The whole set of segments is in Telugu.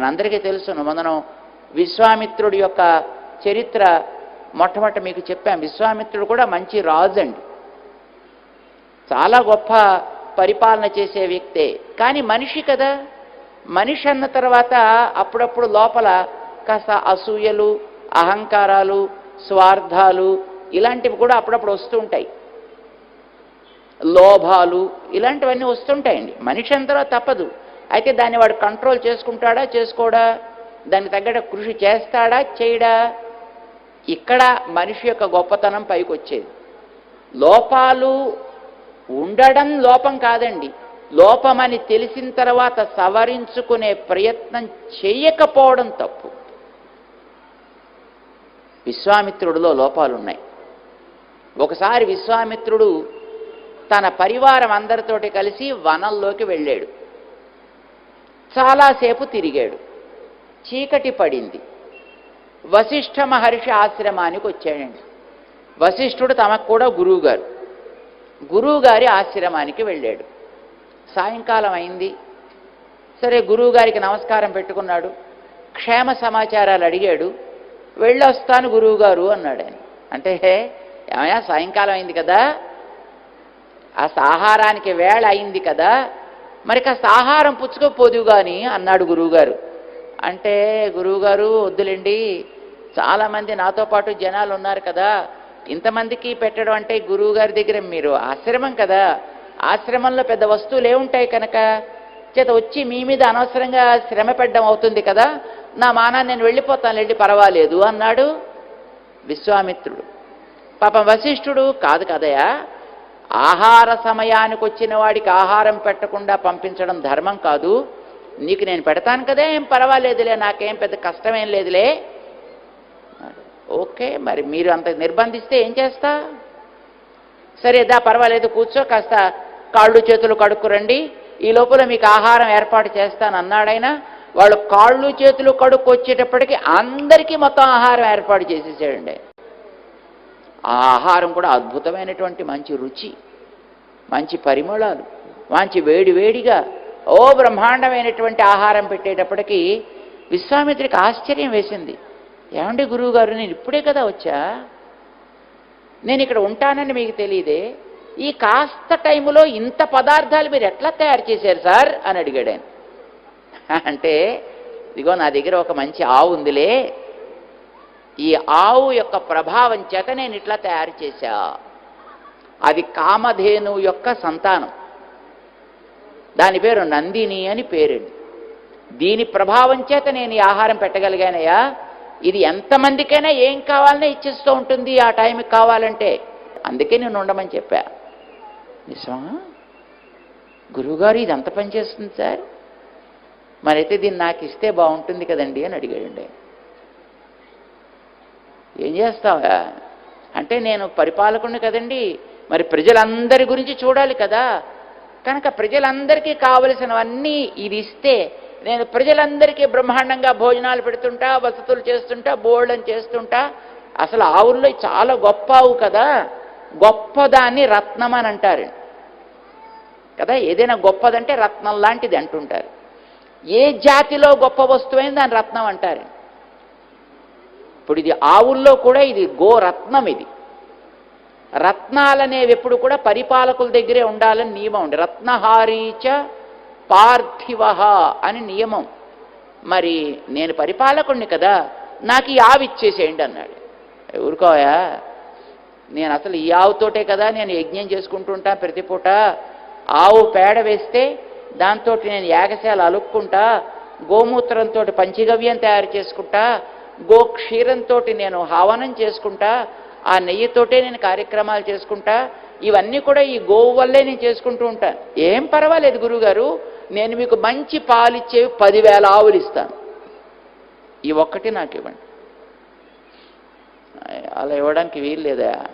మనందరికీ తెలుసును. మనం విశ్వామిత్రుడి యొక్క చరిత్ర మొట్టమొదటి మీకు చెప్పాం. విశ్వామిత్రుడు కూడా మంచి రాజు అండి చాలా గొప్ప పరిపాలన చేసే వ్యక్తే. కానీ మనిషి కదా. మనిషి అన్న తర్వాత అప్పుడప్పుడు లోపల కాస్త అసూయలు అహంకారాలు స్వార్థాలు ఇలాంటివి కూడా అప్పుడప్పుడు వస్తుంటాయి లోభాలు ఇలాంటివన్నీ వస్తుంటాయండి. మనిషి అంతలో తప్పదు. అయితే దాన్ని వాడు కంట్రోల్ చేసుకుంటాడా చేసుకోడా? దానికి తగ్గట కృషి చేస్తాడా చేయడా? ఇక్కడ మనిషి యొక్క గొప్పతనం పైకి వచ్చేది లోపాలు ఉండడం లోపం కాదండి. లోపమని తెలిసిన తర్వాత సవరించుకునే ప్రయత్నం చేయకపోవడం తప్పు. విశ్వామిత్రుడిలో లోపాలున్నాయి. ఒకసారి విశ్వామిత్రుడు తన పరివారం అందరితోటి కలిసి వనంలోకి వెళ్ళాడు. చాలాసేపు తిరిగాడు. చీకటి పడింది. వశిష్ఠ మహర్షి ఆశ్రమానికి వచ్చాడండి. వశిష్ఠుడు తమకు కూడా గురువుగారు. గురువుగారి ఆశ్రమానికి వెళ్ళాడు. సాయంకాలం అయింది. సరే గురువుగారికి నమస్కారం పెట్టుకున్నాడు. క్షేమ సమాచారాలు అడిగాడు. వెళ్ళొస్తాను గురువుగారు అన్నాడు ఆయన. అంటే ఏమయ్యా సాయంకాలం అయింది కదా. ఆ ఆహారానికి వేళ అయింది కదా. మరి కాస్త ఆహారం పుచ్చుకోపోదు కానీ అన్నాడు గురువుగారు. అంటే గురువుగారు వద్దులేండి చాలామంది నాతో పాటు జనాలు ఉన్నారు కదా ఇంతమందికి పెట్టడం అంటే గురువుగారి దగ్గర మీరు ఆశ్రమం కదా ఆశ్రమంలో పెద్ద వస్తువులు ఏముంటాయి కనుక చేత వచ్చి మీ మీద అనవసరంగా శ్రమ పెట్టడం అవుతుంది కదా నా మానా నేను వెళ్ళిపోతాను వెళ్ళి పర్వాలేదు అన్నాడు విశ్వామిత్రుడు. పాపం వశిష్ఠుడు కాదు కదయా ఆహార సమయానికి వచ్చిన వాడికి ఆహారం పెట్టకుండా పంపించడం ధర్మం కాదు. నీకు నేను పెడతాను కదా ఏం పర్వాలేదులే నాకేం పెద్ద కష్టమేం లేదులే. ఓకే మరి మీరు అంత నిర్బంధిస్తే ఏం చేస్తా? సరే దా పర్వాలేదు కూర్చో కాస్త కాళ్ళు చేతులు కడుక్కురండి ఈ లోపల మీకు ఆహారం ఏర్పాటు చేస్తాను అన్నాడైనా వాళ్ళు కాళ్ళు చేతులు కడుక్కొచ్చేటప్పటికీ అందరికీ మొత్తం ఆహారం ఏర్పాటు చేసేసాడండి ఆ ఆహారం కూడా అద్భుతమైనటువంటి మంచి రుచి. మంచి పరిమళాలు మంచి వేడివేడిగా ఓ బ్రహ్మాండమైనటువంటి ఆహారం పెట్టేటప్పటికీ విశ్వామిత్రికి ఆశ్చర్యం వేసింది. ఏమండి గురువుగారు నేను ఇప్పుడే కదా వచ్చా? నేను ఇక్కడ ఉంటానని మీకు తెలియదే. ఈ కాస్త టైములో ఇంత పదార్థాలు మీరు ఎట్లా తయారు చేశారు సార్? అని అడిగాడు ఆయన. అంటే ఇదిగో నా దగ్గర ఒక మంచి ఆవు ఉందిలే. ఈ ఆవు యొక్క ప్రభావం చేత నేను ఇట్లా తయారు చేశా. అది కామధేను యొక్క సంతానం. దాని పేరు నందిని అని పేరండి. దీని ప్రభావం చేత నేను ఈ ఆహారం పెట్టగలిగానయ్యా. ఇది ఎంతమందికైనా ఏం కావాలన్నా ఇచ్చేస్తూ ఉంటుంది ఆ టైంకి కావాలంటే. అందుకే నేను ఉండమని చెప్పా. నిజమా? గురువుగారు ఇది ఎంత పని చేస్తుంది సార్? మరైతే దీన్ని నాకు ఇస్తే బాగుంటుంది కదండి అని అడిగాడండి ఏం చేస్తావా? అంటే నేను పరిపాలకుడిని కదండి. మరి ప్రజలందరి గురించి చూడాలి కదా. కనుక ప్రజలందరికీ కావలసినవన్నీ ఇది ఇస్తే నేను ప్రజలందరికీ బ్రహ్మాండంగా భోజనాలు పెడుతుంటా వసతులు చేస్తుంటా బోల్డని చేస్తుంటా. అసలు ఆవుల్లో చాలా గొప్ప ఆవు కదా. గొప్పదాన్ని రత్నం అని అంటారు. కదా ఏదైనా గొప్పదంటే రత్నం లాంటిది అంటుంటారు. ఏ జాతిలో గొప్ప వస్తువైన దాని రత్నం అంటారు. ఇప్పుడు ఇది ఆవుల్లో కూడా ఇది గోరత్నం ఇది. రత్నాలనేవి ఎప్పుడు కూడా పరిపాలకుల దగ్గరే ఉండాలని నియమం ఉంది. రత్నహారీచ పార్థివ అని నియమం. మరి నేను పరిపాలకుడిని కదా నాకు ఈ ఆవి ఇచ్చేసేయండి అన్నాడు. ఊరుకోయా? నేను అసలు ఈ ఆవుతోటే కదా నేను యజ్ఞం చేసుకుంటుంటా ప్రతి పూట. ఆవు పేడ వేస్తే దాంతో నేను యాగశాల అలుక్కుంటా గోమూత్రంతో పంచగవ్యం తయారు చేసుకుంటా గోక్షీరంతో నేను హవనం చేసుకుంటా ఆ నెయ్యితోటే నేను కార్యక్రమాలు చేసుకుంటా. ఇవన్నీ కూడా ఈ గోవు వల్లే నేను చేసుకుంటూ ఉంటాను ఏం పర్వాలేదు గురుగారు నేను మీకు మంచి పాలిచ్చేవి పదివేల ఆవులు ఇస్తాను. ఈ ఒక్కటి నాకు ఇవ్వండి. అలా ఇవ్వడానికి వీలు లేదా?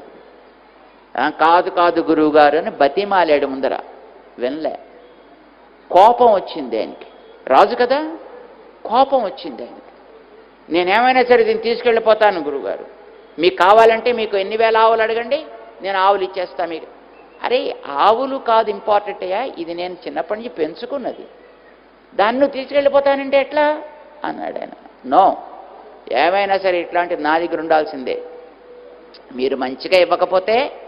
కాదు కాదు గురువుగారు అని బతిమాలాడు ముందర. వినలే. కోపం వచ్చింది ఆయనకి. రాజు కదా? కోపం వచ్చింది ఆయనకి. నేనేమైనా సరే దీన్ని తీసుకెళ్ళిపోతాను గురువుగారు. మీకు కావాలంటే మీకు ఎన్ని వేల ఆవులు అడగండి నేను ఆవులు ఇచ్చేస్తా మీకు. అరే ఆవులు కాదు ఇంపార్టెంట్ అయ్యా ఇది నేను చిన్నప్పటి నుంచి పెంచుకున్నది. దాన్ని నువ్వు తీసుకెళ్ళిపోతానంటే ఎట్లా? అన్నాడు ఆయన. నో ఏమైనా సరే ఇట్లాంటి నా దగ్గర ఉండాల్సిందే. మీరు మంచిగా ఇవ్వకపోతే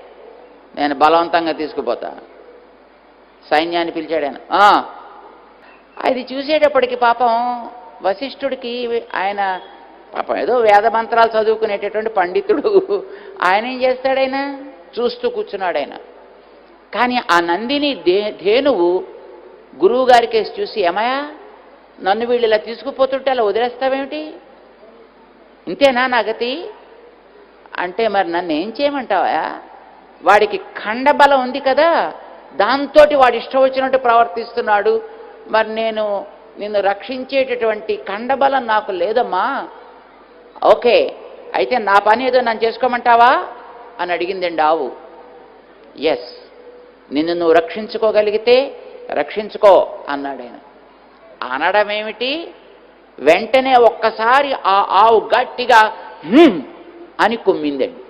నేను బలవంతంగా తీసుకుపోతా. సైన్యాన్ని పిలిచాడు ఆయన. అది చూసేటప్పటికి పాపం వశిష్ఠుడికి ఆయన పాపం ఏదో వేద మంత్రాలు చదువుకునేటటువంటి పండితుడు. ఆయన ఏం చేస్తాడైనా చూస్తూ కూర్చున్నాడు ఆయన. కానీ ఆ నందిని దే ధేనువు గురువు గారికేసి చూసి ఏమయా నన్ను వీళ్ళు ఇలా తీసుకుపోతుంటే అలా వదిలేస్తావేమిటి? ఇంతేనా నా గతి అంటే మరి నన్ను ఏం చేయమంటావా వాడికి ఖండబలం ఉంది కదా దాంతో వాడు ఇష్టం వచ్చినట్టు ప్రవర్తిస్తున్నాడు. మరి నేను నిన్ను రక్షించేటటువంటి ఖండబలం నాకు లేదమ్మా. ఓకే అయితే నా పని ఏదో నన్ను చేసుకోమంటావా? అని అడిగిందండి ఆవు. ఎస్ నిన్ను నువ్వు రక్షించుకోగలిగితే రక్షించుకో అన్నాడు ఆయన. అనడం ఏమిటి? వెంటనే ఒక్కసారి ఆ ఆవు గట్టిగా అని కుమ్మిందండి.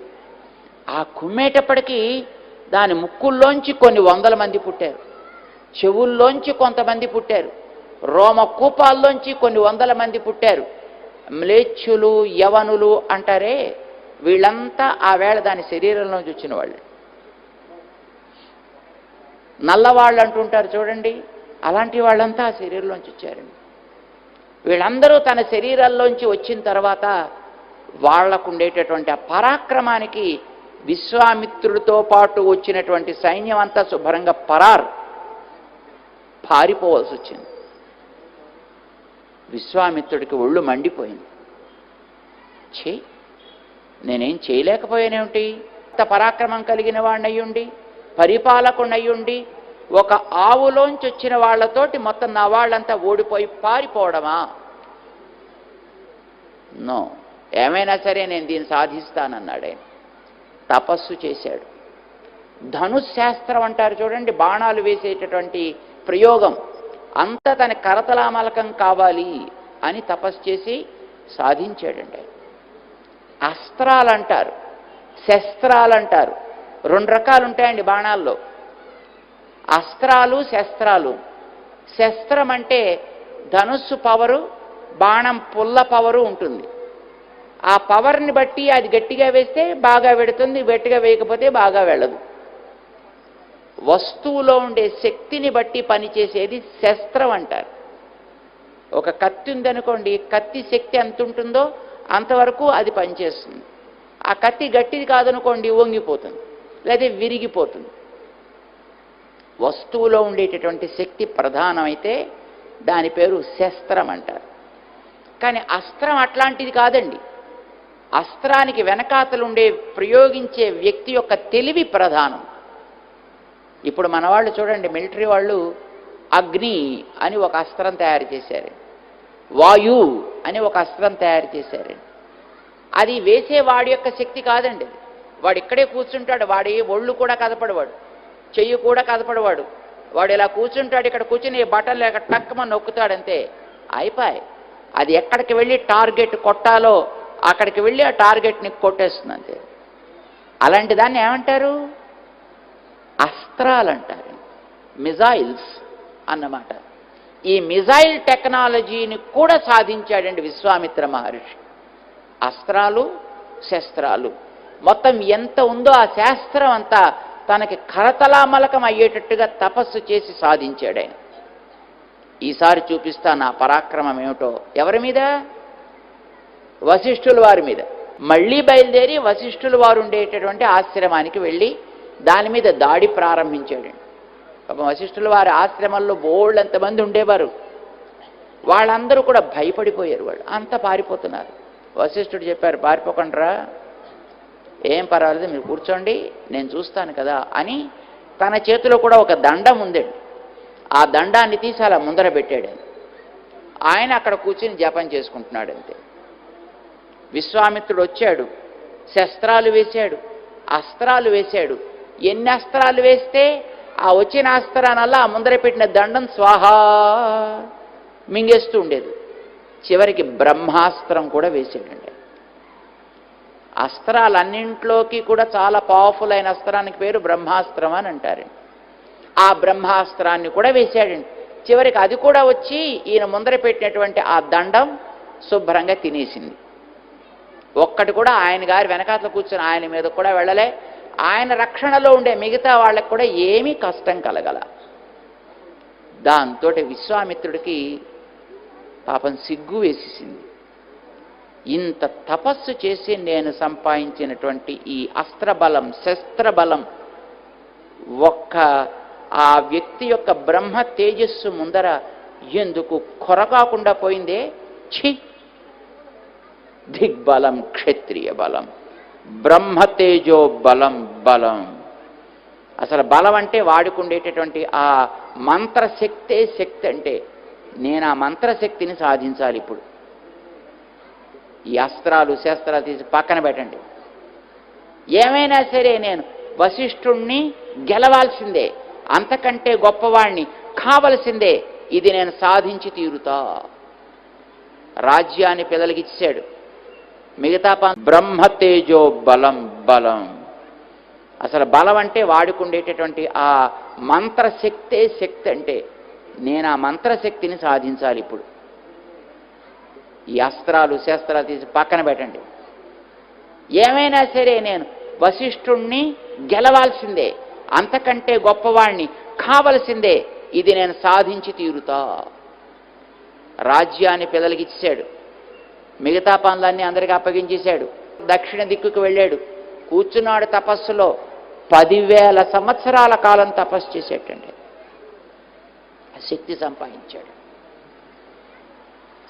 ఆ కుమ్మేటప్పటికీ దాని ముక్కుల్లోంచి కొన్ని వందల మంది పుట్టారు. చెవుల్లోంచి కొంతమంది పుట్టారు. రోమ కూపాల్లోంచి కొన్ని వందల మంది పుట్టారు. మ్లేచ్చులు యవనులు అంటారే వీళ్ళంతా ఆ వేళ దాని శరీరంలోంచి వచ్చిన వాళ్ళు. నల్లవాళ్ళు అంటుంటారు చూడండి అలాంటి వాళ్ళంతా ఆ శరీరంలోంచి వచ్చారండి. వీళ్ళందరూ తన శరీరాల్లోంచి వచ్చిన తర్వాత వాళ్ళకు ఉండేటటువంటి ఆ పరాక్రమానికి విశ్వామిత్రుడితో పాటు వచ్చినటువంటి సైన్యం అంతా శుభ్రంగా పరార్. పారిపోవలసి వచ్చింది. విశ్వామిత్రుడికి ఒళ్ళు మండిపోయింది. ఛీ నేనేం చేయలేకపోయానేమిటి? అంత పరాక్రమం కలిగిన వాడినయ్యుండి పరిపాలకునయ్యుండి ఒక ఆవులోంచి వచ్చిన వాళ్ళతోటి మొత్తం నా వాళ్ళంతా ఓడిపోయి పారిపోవడమా? నో ఏమైనా సరే నేను దీన్ని సాధిస్తానన్నాడు ఆయన. తపస్సు చేశాడు. ధనుశాస్త్రం అంటారు చూడండి బాణాలు వేసేటటువంటి ప్రయోగం. అంత తన కరతలామలకం కావాలి అని తపస్సు చేసి సాధించాడండి. ఆయన. అస్త్రాలు అంటారు శస్త్రాలు అంటారు రెండు రకాలు ఉంటాయండి బాణాల్లో. అస్త్రాలు శస్త్రాలు. శస్త్రం అంటే ధనుస్సు పవరు బాణం పుల్ల పవరు ఉంటుంది. ఆ పవర్ని బట్టి అది గట్టిగా వేస్తే బాగా వెడుతుంది గట్టిగా వేయకపోతే బాగా వెళ్ళదు. వస్తువులో ఉండే శక్తిని బట్టి పనిచేసేది శస్త్రం అంటారు. ఒక కత్తి ఉందనుకోండి కత్తి శక్తి ఎంత ఉంటుందో అంతవరకు అది పనిచేస్తుంది. ఆ కత్తి గట్టిది కాదనుకోండి వంగిపోతుంది లేదా విరిగిపోతుంది. వస్తువులో ఉండేటటువంటి శక్తి ప్రధానమైతే దాని పేరు శస్త్రం అంటారు. కానీ అస్త్రం అట్లాంటిది కాదండి. అస్త్రానికి వెనకాతలు ఉండే ప్రయోగించే వ్యక్తి యొక్క తెలివి ప్రధానం. ఇప్పుడు మన వాళ్ళు చూడండి మిలిటరీ వాళ్ళు అగ్ని అని ఒక అస్త్రం తయారు చేశారు. వాయు అని ఒక అస్త్రం తయారు చేశారు. అది వేసే వాడి యొక్క శక్తి కాదండి వాడు ఇక్కడే కూర్చుంటాడు వాడి ఒళ్ళు కూడా కదపడవాడు చెయ్యి కూడా కదపడవాడు. వాడు ఇలా కూర్చుంటాడు ఇక్కడ కూర్చుని బటన్ లేక టక్కమ నొక్కుతాడంతే అయిపోయి. అది ఎక్కడికి వెళ్ళి టార్గెట్ కొట్టాలో అక్కడికి వెళ్ళి ఆ టార్గెట్ని కొట్టేస్తుంది అంతే అలాంటి దాన్ని ఏమంటారు? అస్త్రాలు అంటారు మిజైల్స్ అన్నమాట. ఈ మిజైల్ టెక్నాలజీని కూడా సాధించాడండి విశ్వామిత్ర మహర్షి. అస్త్రాలు శస్త్రాలు. మొత్తం ఎంత ఉందో ఆ శాస్త్రం అంతా తనకి కరతలామలకం అయ్యేటట్టుగా తపస్సు చేసి సాధించాడు ఆయన. ఈసారి చూపిస్తా నా పరాక్రమం ఏమిటో. ఎవరి మీద? వశిష్ఠుల వారి మీద. మళ్ళీ బయలుదేరి వశిష్ఠుల వారు ఉండేటటువంటి ఆశ్రమానికి వెళ్ళి దాని మీద దాడి ప్రారంభించాడు పాపం వశిష్ఠులు వారి ఆశ్రమంలో బోళ్ళు ఎంతమంది ఉండేవారు. వాళ్ళందరూ కూడా భయపడిపోయారు వాళ్ళు. అంత పారిపోతున్నారు. వశిష్ఠుడు చెప్పారు పారిపోకండ్రా. ఏం పర్వాలేదు మీరు కూర్చోండి నేను చూస్తాను కదా అని తన చేతిలో కూడా ఒక దండం ఉందండి. ఆ దండాన్ని తీసి అలా ముందర పెట్టాడు. ఆయన అక్కడ కూర్చుని జపం చేసుకుంటున్నాడు అంతే. విశ్వామిత్రుడు వచ్చాడు. శస్త్రాలు వేశాడు. అస్త్రాలు వేశాడు. ఎన్ని అస్త్రాలు వేస్తే ఆ వచ్చిన అస్త్రానల్లా ఆ ముందర పెట్టిన దండం స్వాహా మింగేస్తూ ఉండేది. చివరికి బ్రహ్మాస్త్రం కూడా వేసేటండి. అస్త్రాలన్నింట్లోకి కూడా చాలా పవర్ఫుల్ అయిన అస్త్రానికి పేరు బ్రహ్మాస్త్రం అని అంటారండి ఆ బ్రహ్మాస్త్రాన్ని కూడా వేశాడండి చివరికి అది కూడా వచ్చి ఈయన ముందర పెట్టినటువంటి ఆ దండం శుభ్రంగా తినేసింది. ఒక్కటి కూడా ఆయన గారి వెనకాతల కూర్చొని ఆయన మీద కూడా వెళ్ళలే. ఆయన రక్షణలో ఉండే మిగతా వాళ్ళకి కూడా ఏమీ కష్టం కలగల. దాంతో విశ్వామిత్రుడికి పాపం సిగ్గు వేసేసింది. ఇంత తపస్సు చేసి నేను సంపాదించినటువంటి ఈ అస్త్రబలం శస్త్రబలం ఒక్క ఆ వ్యక్తి యొక్క బ్రహ్మ తేజస్సు ముందర ఎందుకు కొరకాకుండా పోయిందే? ఛీ! దిగ్బలం క్షత్రియ బలం. బ్రహ్మతేజో బలం బలం. అసలు బలం అంటే వాడుకుండేటటువంటి ఆ మంత్రశక్తే శక్తి అంటే నేను ఆ మంత్రశక్తిని సాధించాలి ఇప్పుడు. ఈ అస్త్రాలు శస్త్రాలు తీసి పక్కన పెట్టండి. ఏమైనా సరే నేను వశిష్ఠుణ్ణి గెలవాల్సిందే అంతకంటే గొప్పవాణ్ణి కావలసిందే ఇది నేను సాధించి తీరుతా. రాజ్యాన్ని పిల్లలకి ఇచ్చాడు మిగతా బ్రహ్మ బ్రహ్మతేజో బలం బలం. అసలు బలం అంటే వాడుకుండేటటువంటి ఆ మంత్రశక్తే శక్తి అంటే నేను ఆ మంత్రశక్తిని సాధించాలి ఇప్పుడు. ఈ అస్త్రాలు శస్త్రాలు తీసి పక్కన పెట్టండి. ఏమైనా సరే నేను వశిష్ఠుణ్ణి గెలవాల్సిందే అంతకంటే గొప్పవాణ్ణి కావలసిందే ఇది నేను సాధించి తీరుతా. రాజ్యాన్ని పిల్లలకి ఇచ్చాడు మిగతా పనులన్నీ అందరికీ అప్పగించేశాడు. దక్షిణ దిక్కుకు వెళ్ళాడు. కూర్చున్నాడు తపస్సులో. పదివేల సంవత్సరాల కాలం తపస్సు చేసేటండి. శక్తి సంపాదించాడు.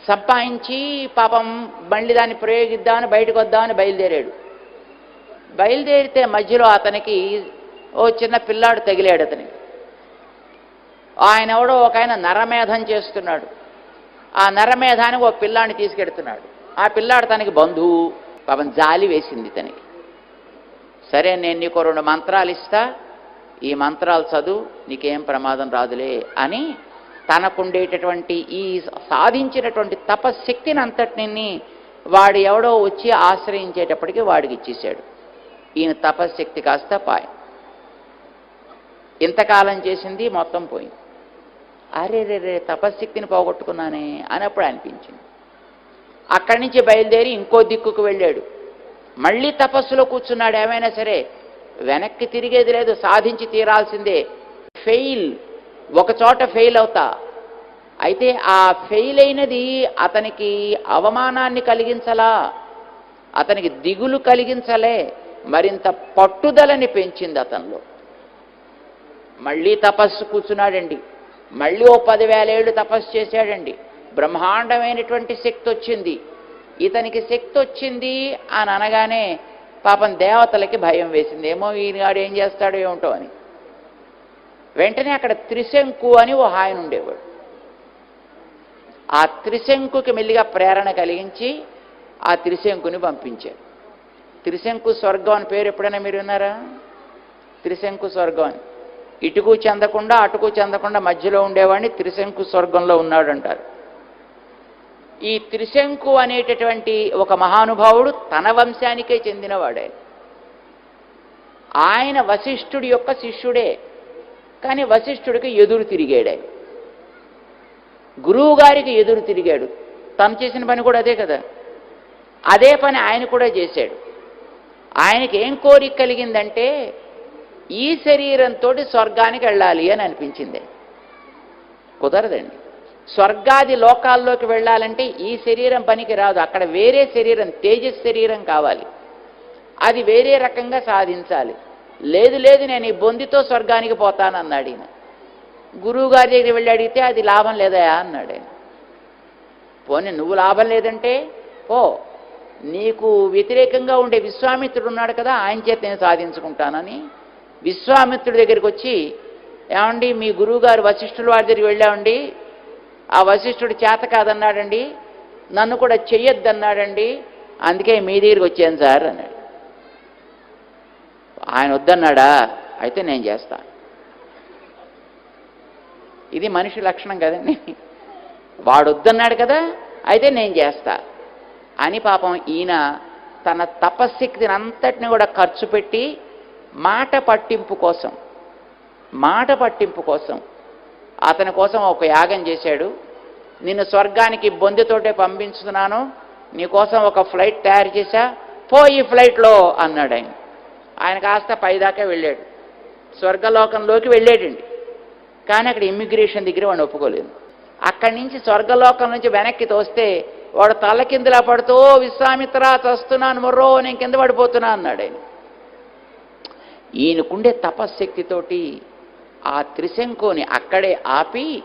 సంపాదించి పాపం మళ్ళీ దాన్ని ప్రయోగిద్దామని బయటకు వద్దామని బయలుదేరాడు. బయలుదేరితే మధ్యలో అతనికి ఓ చిన్న పిల్లాడు తగిలాడు అతనికి. ఆయన ఎవడో ఒక ఆయన నరమేధం చేస్తున్నాడు. ఆ నరమేధానికి ఓ పిల్లాడిని తీసుకెడుతున్నాడు. ఆ పిల్లాడు తనకి బంధువు. పాపం జాలి వేసింది తనకి. సరే నేను నీకు రెండు మంత్రాలు ఇస్తా. ఈ మంత్రాలు చదువు నీకేం ప్రమాదం రాదులే అని తనకుండేటటువంటి ఈ సాధించినటువంటి తపశక్తిని అంతటిని వాడు ఎవడో వచ్చి ఆశ్రయించేటప్పటికి వాడికి ఇచ్చేసాడు ఈయన తపశక్తి కాస్త పాయ. ఇంతకాలం చేసింది మొత్తం పోయింది. అరే రే రే తపశక్తిని పోగొట్టుకున్నానే అని అప్పుడు అనిపించింది. అక్కడి నుంచి బయలుదేరి ఇంకో దిక్కుకు వెళ్ళాడు. మళ్ళీ తపస్సులో కూర్చున్నాడు. ఏమైనా సరే వెనక్కి తిరిగేది లేదు సాధించి తీరాల్సిందే. ఫెయిల్. ఒకచోట ఫెయిల్ అవుతా. అయితే ఆ ఫెయిల్ అయినది అతనికి అవమానాన్ని కలిగించలా అతనికి దిగులు కలిగించలే మరింత పట్టుదలని పెంచింది అతనిలో. మళ్ళీ తపస్సు కూర్చున్నాడండి. మళ్ళీ ఓ పదివేల ఏళ్ళు తపస్సు చేశాడండి. బ్రహ్మాండమైనటువంటి శక్తి వచ్చింది ఇతనికి శక్తి వచ్చింది అని అనగానే పాపం దేవతలకి భయం వేసింది. ఏమో ఈయనగాడు ఏం చేస్తాడో ఏమిటో అని. వెంటనే అక్కడ త్రిశంకు అని ఓ ఆయన ఉండేవాడు. ఆ త్రిశంకుకి మెల్లిగా ప్రేరణ కలిగించి ఆ త్రిశంకుని పంపించారు త్రిశంకు స్వర్గం అని పేరు ఎప్పుడైనా మీరు విన్నారా? త్రిశంకు స్వర్గం అని. ఇటుకు చెందకుండా అటుకు చెందకుండా మధ్యలో ఉండేవాడిని త్రిశంకు స్వర్గంలో ఉన్నాడు అంటారు ఈ త్రిశంకు అనేటటువంటి ఒక మహానుభావుడు తన వంశానికే చెందినవాడే. ఆయన వశిష్ఠుడి యొక్క శిష్యుడే కానీ వశిష్ఠుడికి ఎదురు తిరిగాడే. గురువు గారికి ఎదురు తిరిగాడు. తను చేసిన పని కూడా అదే కదా. అదే పని ఆయన కూడా చేశాడు. ఆయనకి ఏం కోరిక కలిగిందంటే ఈ శరీరంతో స్వర్గానికి వెళ్ళాలి అని అనిపించింది. కుదరదండి. స్వర్గాది లోకాల్లోకి వెళ్ళాలంటే ఈ శరీరం పనికి రాదు. అక్కడ వేరే శరీరం తేజస్ శరీరం కావాలి. అది వేరే రకంగా సాధించాలి. లేదు లేదు నేను ఈ బొందితో స్వర్గానికి పోతానన్నాడు ఈయన గురువు గారి దగ్గర వెళ్ళి అడిగితే అది లాభం లేదయా అన్నాడు ఆయన. పోనీ నువ్వు లాభం లేదంటే పో. నీకు వ్యతిరేకంగా ఉండే విశ్వామిత్రుడు ఉన్నాడు కదా ఆయన చేత నేను సాధించుకుంటానని. విశ్వామిత్రుడి దగ్గరికి వచ్చి ఏమండి మీ గురువుగారు వశిష్ఠుల వారి దగ్గరికి వెళ్ళామండి. ఆ వశిష్ఠుడు చేత కాదన్నాడండి నన్ను కూడా చెయ్యొద్దన్నాడండి అందుకే మీ దగ్గరికి వచ్చాను సార్ అన్నాడు. ఆయన వద్దన్నాడా? అయితే నేను చేస్తా. ఇది మనిషి లక్షణం కదండి. వాడు వద్దన్నాడు కదా అయితే నేను చేస్తా. అని పాపం ఈయన తన తపశక్తిని అంతటిని కూడా ఖర్చు పెట్టి మాట పట్టింపు కోసం మాట పట్టింపు కోసం అతని కోసం ఒక యాగం చేశాడు. నిన్ను స్వర్గానికి బొందితోటే పంపించుతున్నాను. నీకోసం ఒక ఫ్లైట్ తయారు చేశా. పో ఈ ఫ్లైట్లో అన్నాడు ఆయన. ఆయన కాస్త పైదాకా వెళ్ళాడు. స్వర్గలోకంలోకి వెళ్ళాడండి. కానీ అక్కడ ఇమ్మిగ్రేషన్ దగ్గర వాడిని ఒప్పుకోలేదు. అక్కడి నుంచి స్వర్గలోకం నుంచి వెనక్కి తోస్తే వాడు తల కిందలా పడుతూ విశ్వామిత్ర చస్తున్నాను మొర్రో నేను కింద పడిపోతున్నా అన్నాడు ఆయన. ఈయనకుండే తపశ్శక్తితోటి ఆ త్రిశంకుని అక్కడే ఆపి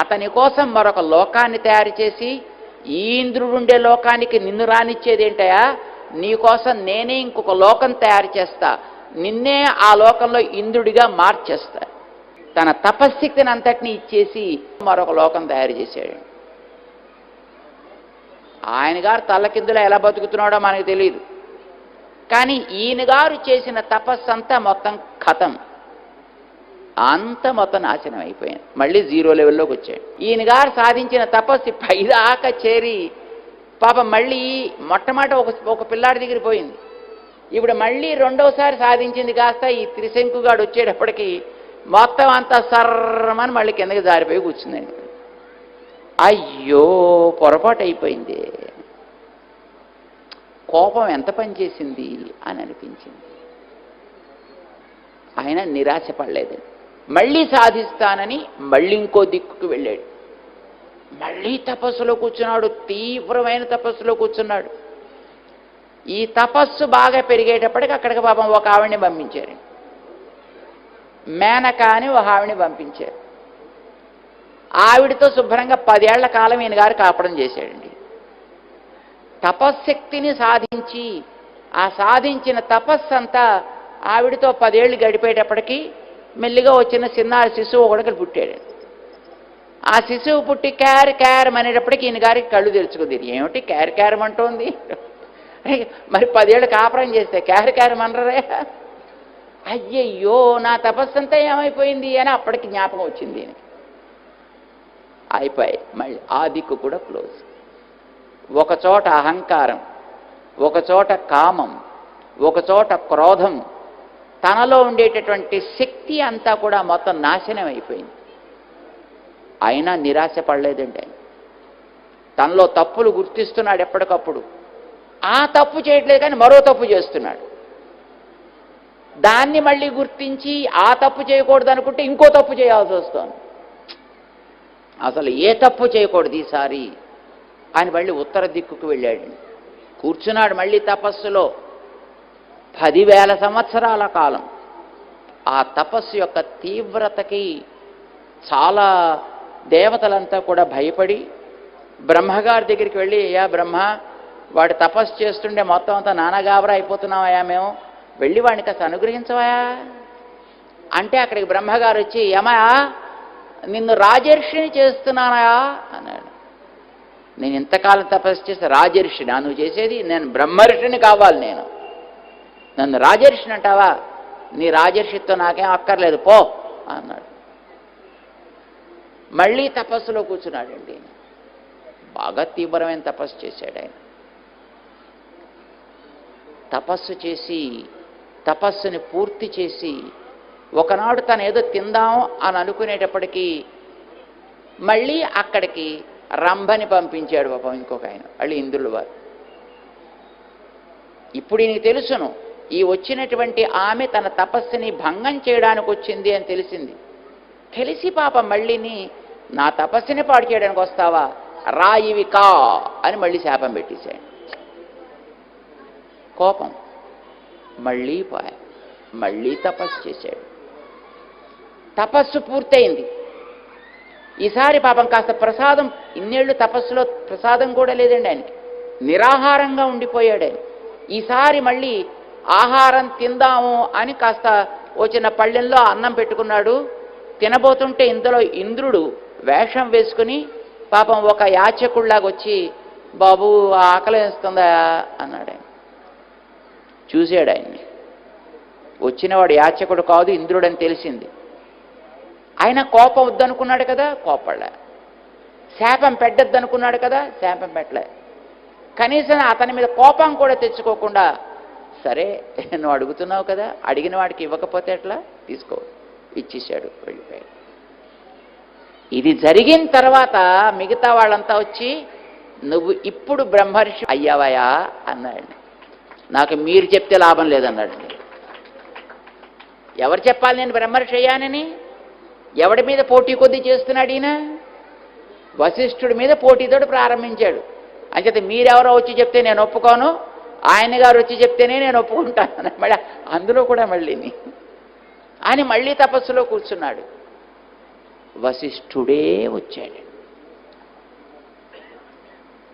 అతని కోసం మరొక లోకాన్ని తయారు చేసి ఈ ఇంద్రుడుండే లోకానికి నిన్ను రానిచ్చేదేంటయా నీకోసం నేనే ఇంకొక లోకం తయారు చేస్తా. నిన్నే ఆ లోకంలో ఇంద్రుడిగా మార్చేస్తా. తన తపశ్శక్తిని అంతటిని ఇచ్చేసి మరొక లోకం తయారు చేశాడు. ఆయన గారు తల్లకిందులో ఎలా బతుకుతున్నాడో మనకు తెలియదు కానీ ఈయన గారు చేసిన తపస్సు అంతా మొత్తం కథం అంత మొత్తం నాశనం అయిపోయింది మళ్ళీ జీరో లెవెల్లోకి వచ్చాడు ఈయన గారు సాధించిన తపస్సు పైదాకా చేరి పాప మళ్ళీ మొట్టమొదట ఒక ఒక పిల్లాడి దగ్గర పోయింది. ఇప్పుడు మళ్ళీ రెండోసారి సాధించింది కాస్త ఈ త్రిశంకుగాడు వచ్చేటప్పటికి మొత్తం అంతా సర్రమని మళ్ళీ కిందకి జారిపోయి కూర్చుందండి. అయ్యో పొరపాటు అయిపోయింది కోపం ఎంత పనిచేసింది అని అనిపించింది. ఆయన నిరాశ పడలేదండి మళ్ళీ సాధిస్తానని మళ్ళీ ఇంకో దిక్కుకు వెళ్ళాడు. మళ్ళీ తపస్సులో కూర్చున్నాడు తీవ్రమైన తపస్సులో కూర్చున్నాడు. ఈ తపస్సు బాగా పెరిగేటప్పటికి అక్కడికి పాపం ఒక ఆవిడని పంపించారు. మేనక అని ఒక ఆవిడని పంపించారు. ఆవిడతో శుభ్రంగా పదేళ్ళ కాలం ఈయన గారు కాపడం చేశాడండి. తపశ్శక్తిని సాధించి ఆ సాధించిన తపస్సు అంతా ఆవిడతో పదేళ్ళు గడిపేటప్పటికీ మెల్లిగా వచ్చిన చిన్న శిశువు ఒకడికి పుట్టాడు. ఆ శిశువు పుట్టి క్యార్ క్యారం అనేటప్పటికి ఈయన గారికి కళ్ళు తెరుచుకుంది. ఏమిటి? క్యార్ క్యారం అంటోంది. మరి పదేళ్ళు కాపురం చేస్తే క్యార్ క్యారం అనరే. అయ్యయ్యో నా తపస్సు అంతా ఏమైపోయింది అని అప్పటికి జ్ఞాపకం వచ్చింది ఈయనకి. అయిపోయి మళ్ళీ ఆ దిక్కు కూడా క్లోజ్. ఒకచోట అహంకారం ఒకచోట కామం ఒకచోట క్రోధం తనలో ఉండేటటువంటి శక్తి అంతా కూడా మొత్తం నాశనం అయిపోయింది. అయినా నిరాశ పడలేదండి ఆయన. తనలో తప్పులు గుర్తిస్తున్నాడు ఎప్పటికప్పుడు. ఆ తప్పు చేయట్లేదు కానీ మరో తప్పు చేస్తున్నాడు. దాన్ని మళ్ళీ గుర్తించి ఆ తప్పు చేయకూడదు అనుకుంటే ఇంకో తప్పు చేయాల్సి వస్తుంది. అసలు ఏ తప్పు చేయకూడదు ఈసారి? ఆయన మళ్ళీ ఉత్తర దిక్కుకు వెళ్ళాడు కూర్చున్నాడు మళ్ళీ తపస్సులో. పదివేల సంవత్సరాల కాలం. ఆ తపస్సు యొక్క తీవ్రతకి చాలా దేవతలంతా కూడా భయపడి బ్రహ్మగారి దగ్గరికి వెళ్ళి అయ్యా బ్రహ్మ వాడు తపస్సు చేస్తుండే మొత్తం అంతా నానగాబరా అయిపోతున్నామయ్యా మేము వెళ్ళి వాడిని కాస్త అనుగ్రహించవయా అంటే అక్కడికి బ్రహ్మగారు వచ్చి ఏమయా నిన్ను రాజర్షిని చేస్తున్నానయా అన్నాడు. నేను ఇంతకాలం తపస్సు చేస్తే రాజర్షిని? నువ్వు చేసేది నేను బ్రహ్మర్షిని కావాలి నేను. నన్ను రాజర్షిని అంటావా? నీ రాజర్షితో నాకేం అక్కర్లేదు పో అన్నాడు. మళ్ళీ తపస్సులో కూర్చున్నాడండి ఆయన బాగా తీవ్రమైన తపస్సు చేశాడు ఆయన. తపస్సు చేసి తపస్సుని పూర్తి చేసి ఒకనాడు తను ఏదో తిందాం అని అనుకునేటప్పటికీ మళ్ళీ అక్కడికి రంభని పంపించాడు పాపం ఇంకొక ఆయన మళ్ళీ ఇంద్రుల వారు. ఇప్పుడు నీకు తెలుసును ఈ వచ్చినటువంటి ఆమె తన తపస్సుని భంగం చేయడానికి వచ్చింది అని తెలిసింది. తెలిసి పాప మళ్ళీని నా తపస్సుని పాడు చేయడానికి వస్తావా? రాయివి కా అని మళ్ళీ శాపం పెట్టేశాడు. కోపం మళ్ళీ పాయ మళ్ళీ తపస్సు చేశాడు. తపస్సు పూర్తయింది. ఈసారి పాపం కాస్త ప్రసాదం ఇన్నేళ్ళు తపస్సులో ప్రసాదం కూడా లేదండి ఆయనకి. నిరాహారంగా ఉండిపోయాడు ఆయన. ఈసారి మళ్ళీ ఆహారం తిందాము అని కాస్త వచ్చిన పళ్ళెంలో అన్నం పెట్టుకున్నాడు. తినబోతుంటే ఇందులో ఇంద్రుడు వేషం వేసుకుని పాపం ఒక యాచకుడిలాగా వచ్చి బాబు ఆకలి వేస్తుందా? అన్నాడు. ఆయన చూశాడు ఆయన్ని. వచ్చినవాడు యాచకుడు కాదు ఇంద్రుడని తెలిసింది. ఆయన కోపం వద్దనుకున్నాడు కదా కోపడలే. శాపం పెట్టద్దనుకున్నాడు కదా శాపం పెట్టలే. కనీసం అతని మీద కోపం కూడా తెచ్చుకోకుండా సరే నువ్వు అడుగుతున్నావు కదా అడిగిన వాడికి ఇవ్వకపోతే ఎట్లా? తీసుకో. ఇచ్చేశాడు వెళ్ళిపోయాడు. ఇది జరిగిన తర్వాత మిగతా వాళ్ళంతా వచ్చి నువ్వు ఇప్పుడు బ్రహ్మర్షి అయ్యావయా? అన్నాడు. నాకు మీరు చెప్తే లాభం లేదన్నాడు. ఎవరు చెప్పాలి నేను బ్రహ్మర్షి అయ్యానని? ఎవడి మీద పోటీ కొద్దీ చేస్తున్నాడు ఈయన? వశిష్ఠుడి మీద పోటీతోటి ప్రారంభించాడు. అంచేత మీరెవరో వచ్చి చెప్తే నేను ఒప్పుకోను. ఆయన గారు వచ్చి చెప్తేనే నేను ఒప్పుకుంటాను. మళ్ళీ అందులో కూడా మళ్ళీని ఆయన మళ్ళీ తపస్సులో కూర్చున్నాడు. వశిష్ఠుడే వచ్చాడు.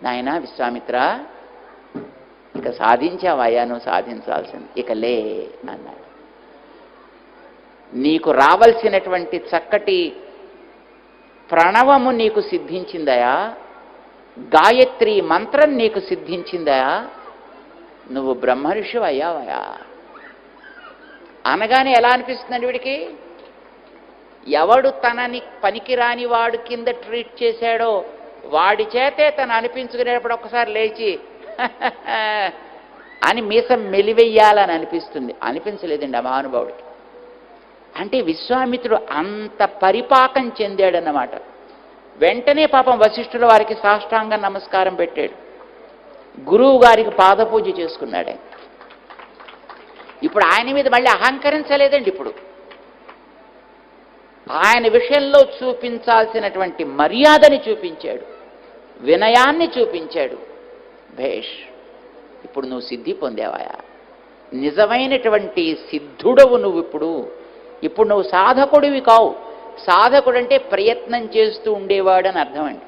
నాయన విశ్వామిత్ర ఇక సాధించావయ్యా నువ్వు సాధించాల్సింది. ఇక లే అన్నాడు. నీకు రావలసినటువంటి చక్కటి ప్రణవము నీకు సిద్ధించిందయా? గాయత్రి మంత్రం నీకు సిద్ధించిందయా? నువ్వు బ్రహ్మర్షి అయ్యావయా అనగానే ఎలా అనిపిస్తుందండి వీడికి? ఎవడు తనని పనికిరాని వాడు కింద ట్రీట్ చేశాడో వాడి చేతే తను అనిపించుకునేటప్పుడు ఒకసారి లేచి అని మీసం మెలివెయ్యాలని అనిపిస్తుంది. అనిపించలేదండి ఆ మహానుభావుడికి. అంటే విశ్వామిత్రుడు అంత పరిపాకం చెందాడన్నమాట. వెంటనే పాపం వశిష్ఠుల వారికి సాష్టాంగ నమస్కారం పెట్టాడు. గురువు గారికి పాదపూజ చేసుకున్నాడు. ఆయన ఇప్పుడు ఆయన మీద మళ్ళీ అహంకరించలేదండి ఇప్పుడు. ఆయన విషయంలో చూపించాల్సినటువంటి మర్యాదని చూపించాడు. వినయాన్ని చూపించాడు. భేష్ ఇప్పుడు నువ్వు సిద్ధి పొందేవాయా నిజమైనటువంటి సిద్ధుడవు నువ్వు ఇప్పుడు. ఇప్పుడు నువ్వు సాధకుడివి కావు. సాధకుడు అంటే ప్రయత్నం చేస్తూ ఉండేవాడు అని అర్థం అండి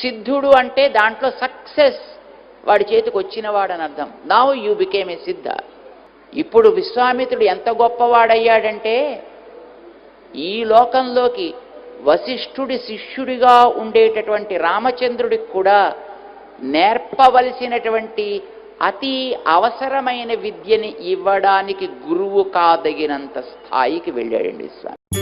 సిద్ధుడు అంటే దాంట్లో సక్సెస్. వాడి చేతికి వచ్చినవాడని అర్థం నావు యూ బికేమ్ ఏ సిద్ధ ఇప్పుడు విశ్వామిత్రుడు ఎంత గొప్పవాడయ్యాడంటే ఈ లోకంలోకి వశిష్ఠుడి శిష్యుడిగా ఉండేటటువంటి రామచంద్రుడికి కూడా నేర్పవలసినటువంటి అతి అవసరమైన విద్యని ఇవ్వడానికి గురువు కాదగినంత స్థాయికి వెళ్ళాడండి స్వామి.